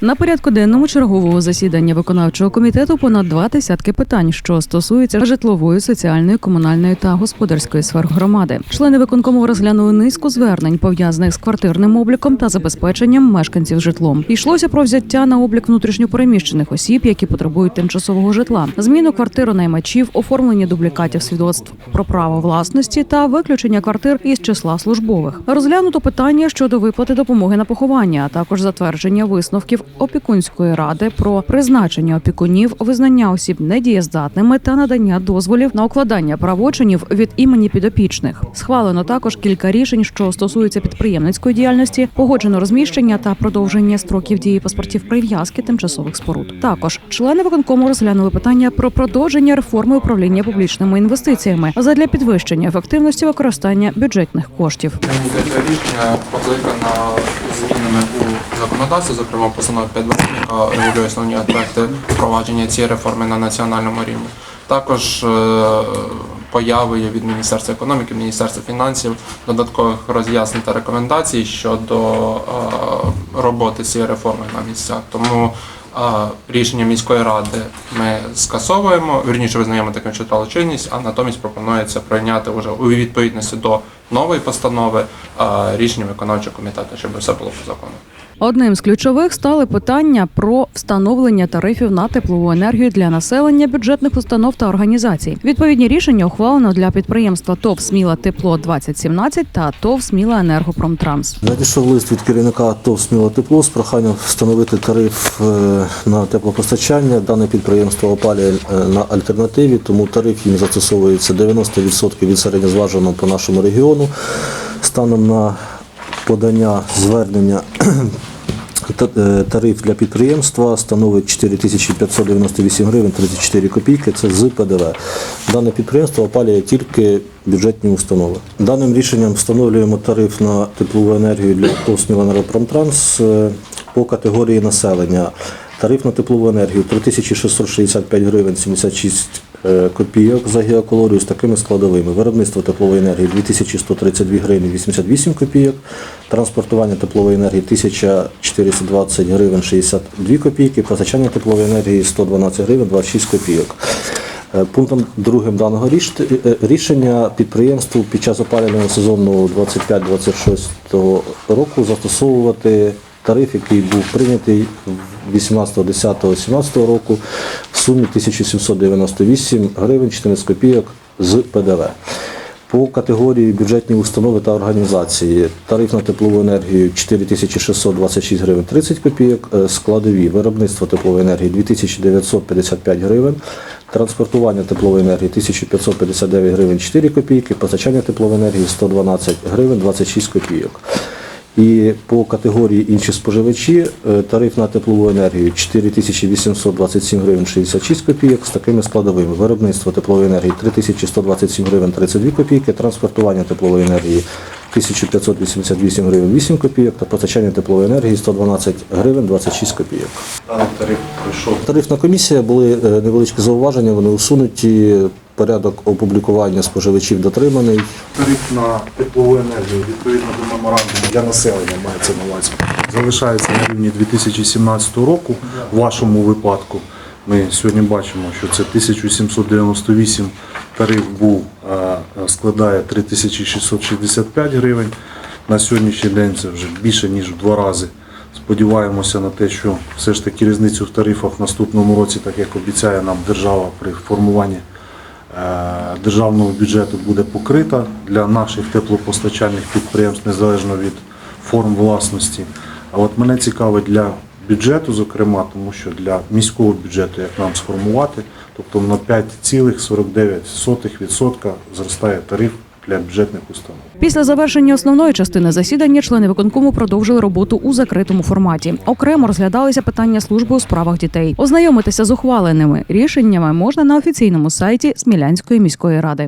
На порядку денному чергового засідання виконавчого комітету понад два десятки питань, що стосуються житлової, соціальної, комунальної та господарської сфер громади. Члени виконкому розглянули низку звернень пов'язаних з квартирним обліком та забезпеченням мешканців житлом. Йшлося про взяття на облік внутрішньопереміщених осіб, які потребують тимчасового житла, зміну квартиронаймачів, оформлення дублікатів свідоцтв про право власності та виключення квартир із числа службових. Розглянуто питання щодо виплати допомоги на поховання, а також затвердження висновків опікунської ради про призначення опікунів, визнання осіб недієздатними та надання дозволів на укладання правочинів від імені підопічних. Схвалено також кілька рішень, що стосуються підприємницької діяльності, погоджено розміщення та продовження строків дії паспортів прив'язки тимчасових споруд. Також члени виконкому розглянули питання про продовження реформи управління публічними інвестиціями задля підвищення ефективності використання бюджетних коштів. Це рішення покликано змінами у законодавстві, зокрема постанова 5 яка регулює основні аспекти впровадження цієї реформи на національному рівні. Також е, появою від Міністерства економіки, Міністерства фінансів додаткових роз'яснень та рекомендацій щодо е, роботи цієї реформи на місцях. Тому е, рішення міської ради ми скасовуємо, вірніше визнаємо таким, що чинність, а натомість пропонується прийняти вже у відповідності до нової постанови е, рішення виконавчого комітету, щоб все було по закону. Одним з ключових стали питання про встановлення тарифів на теплову енергію для населення бюджетних установ та організацій. Відповідні рішення ухвалено для підприємства ТОВ Сміла Тепло 2017 та ТОВ Сміла Енергопромтранс. Надійшов лист від керівника ТОВ «Сміло тепло з проханням встановити тариф е, на теплопостачання. Дане підприємство опалює е, на альтернативі, тому тариф їм застосовується 90% від середньозваженого по нашому регіону. Станом на подання звернення е, тариф для підприємства становить 4598 гривень 34 копійки. Це з ПДВ. Дане підприємство опалює тільки бюджетні установи. Даним рішенням встановлюємо тариф на теплову енергію для ТОВ «Смілэнергопромтранс» е, по категорії населення. Тариф на теплову енергію 3665 гривень 76 е, копійок за гігакалорію з такими складовими. Виробництво теплової енергії 2132 гривні 88 копійок. Транспортування теплової енергії 1420 гривень 62 копійки. Постачання теплової енергії 112 гривень 26 копійок. Е, Пунктом другим даного е, рішення підприємству під час опалювального сезону 25-26 року застосовувати тариф, який був прийнятий 18.10.17 року в сумі 1798 гривень 14 копійок з ПДВ. По категорії бюджетні установи та організації тариф на теплову енергію 4626 гривень 30 копійок, е, складові виробництво теплової енергії 2955 гривень, транспортування теплової енергії 1559 гривень 4 копійки, постачання теплової енергії 112 гривень 26 копійок. І по категорії інші споживачі е, тариф на теплову енергію 4827 гривень 66 копійок з такими складовими. Виробництво теплової енергії 3127 гривень 32 копійки, транспортування теплової енергії 1588 гривень 8 копійок та постачання теплової енергії 112 гривень 26 копійок. Даний тариф пройшов Тарифна комісія були е, невеличкі зауваження, вони усунуті. Порядок опублікування споживачів дотриманий. Тариф на теплову енергію відповідно до меморандуму для населення мається на увазі. Залишається на рівні 2017 року. В вашому випадку ми сьогодні бачимо, що це 1798 тариф був, складає 3665 гривень. На сьогоднішній день це вже більше ніж в два рази. Сподіваємося на те, що все ж таки різницю в тарифах в наступному році, так як обіцяє нам держава при формуванні е, державного бюджету буде покрита для наших теплопостачальних підприємств незалежно від форм власності. А от мене цікавить для бюджету, зокрема, тому що для міського бюджету, як нам сформувати, тобто на 5,49% зростає тариф для бюджетних установ. Після завершення основної частини засідання члени виконкому продовжили роботу у закритому форматі. Окремо розглядалися питання служби у справах дітей. Ознайомитися з ухваленими рішеннями можна на офіційному сайті Смілянської міської ради.